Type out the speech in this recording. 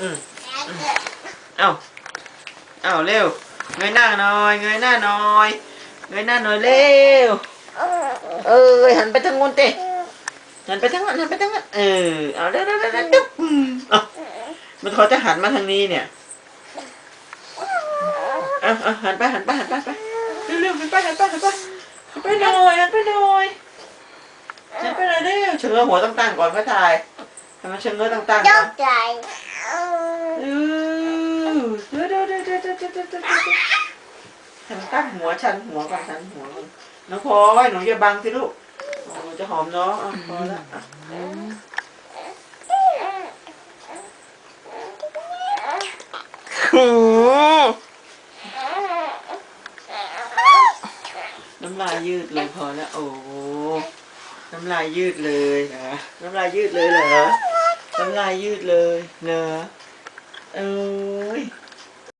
อืมเอาเอาเร็ว เงยหน้าหน่อย เงยหน้าหน่อย เงยหน้าหน่อยเร็ว เอ้ยหันไปทางงูนเตะหันไปทางนั้นหันไปทางนั้นเออ เอาเร็วเร็วเร็วเร็วจุ๊บอืมเอามันเขาจะหันมาทางนี้เนี่ยเอาเอาหันไปหันไปหันไปไปเร็วเร็วหันไปหันไปหันไปหันไปหน่อยหันไปหน่อยหันไปหน่อยเร็วเชิงเงอหัวตั้งๆก่อนก็ถ่ายทำไมเชิงเงอตั้งๆก่เจ้าอน ใจอือเดี๋ยวเดี๋ยวเดี๋ยวเดี๋ยวเดี๋ยวเดี๋ยวเดี๋ยวเดี๋ยวฉันตั้งหัวฉันหัวก่อนฉันหัวก่อนน้องพลอยหนูอย่าบังสิลูกโอ้จะหอมน้องอะพอแล้วอะน้ำลายยืดเลยพอแล้วโอ้น้ำลายยืดเลยนะน้ำลายยืดเลยเหรอ น้ำลายยืดเลยเนอะเออ